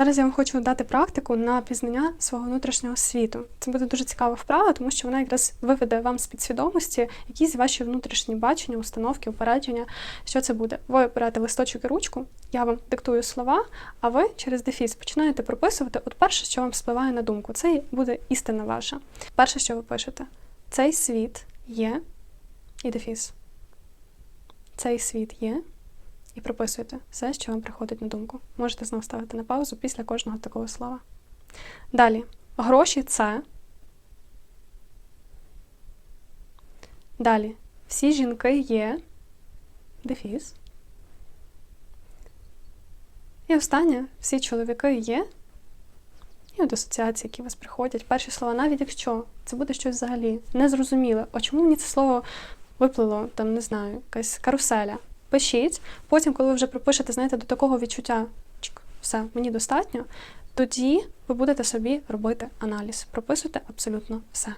Зараз я вам хочу дати практику на пізнання свого внутрішнього світу. Це буде дуже цікава вправа, тому що вона якраз виведе вам з підсвідомості якісь ваші внутрішні бачення, установки, упередження. Що це буде? Ви берете листочок і ручку, я вам диктую слова, а ви через дефіс починаєте прописувати от перше, що вам спливає на думку. Це буде істина ваша. Перше, що ви пишете: цей світ є і дефіс. Цей світ є. І прописуйте все, що вам приходить на думку. Можете знову ставити на паузу після кожного такого слова. Далі. Гроші це. Далі. Всі жінки є. Дефіс. І останнє. Всі чоловіки є. І от асоціації, які у вас приходять. Перші слова, навіть якщо це буде щось взагалі незрозуміле. А чому мені це слово виплило, там, не знаю, якась каруселя? Пишіть. Потім, коли ви вже пропишете, знаєте, до такого відчуття, все, мені достатньо, тоді ви будете собі робити аналіз. Прописуйте абсолютно все.